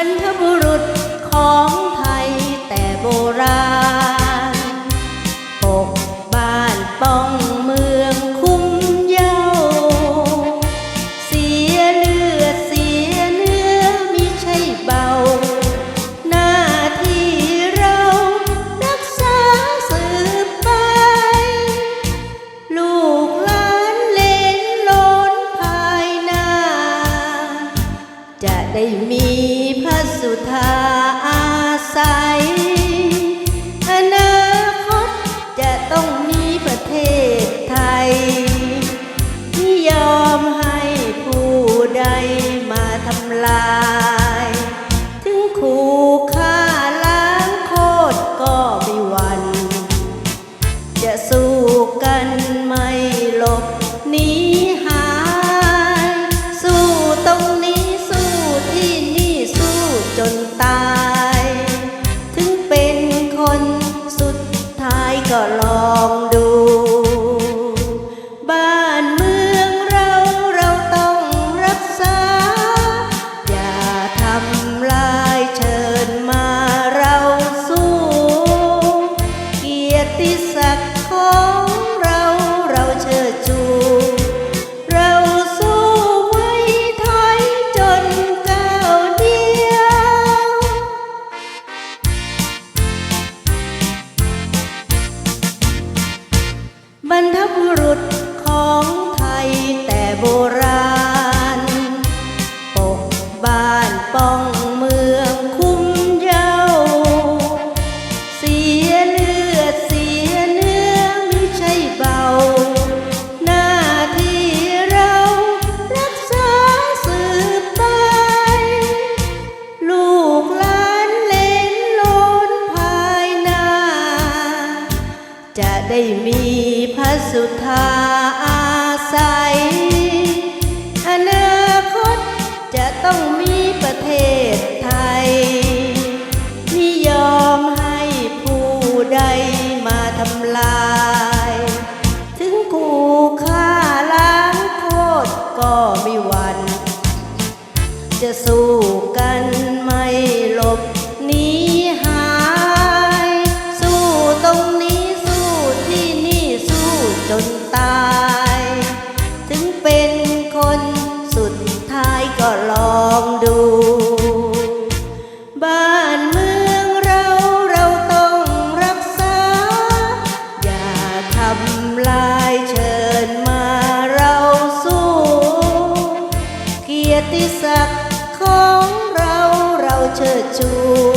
ัรพบุรุษของไทยแต่โบราณปก สุดท้า ติศักดิ์ของเราเราเชิดชูเราสู้ไว้ถอยจนก้าวเดียว บรรทบุรุษ ได้มีพระสุธาอาศัย อนาคตจะต้องมีประเทศไทย ที่ยอมให้ผู้ใดมาทำลาย ถึงกูฆ่าล้างโทษก็ไม่หวั่นจะสู้กัน 的主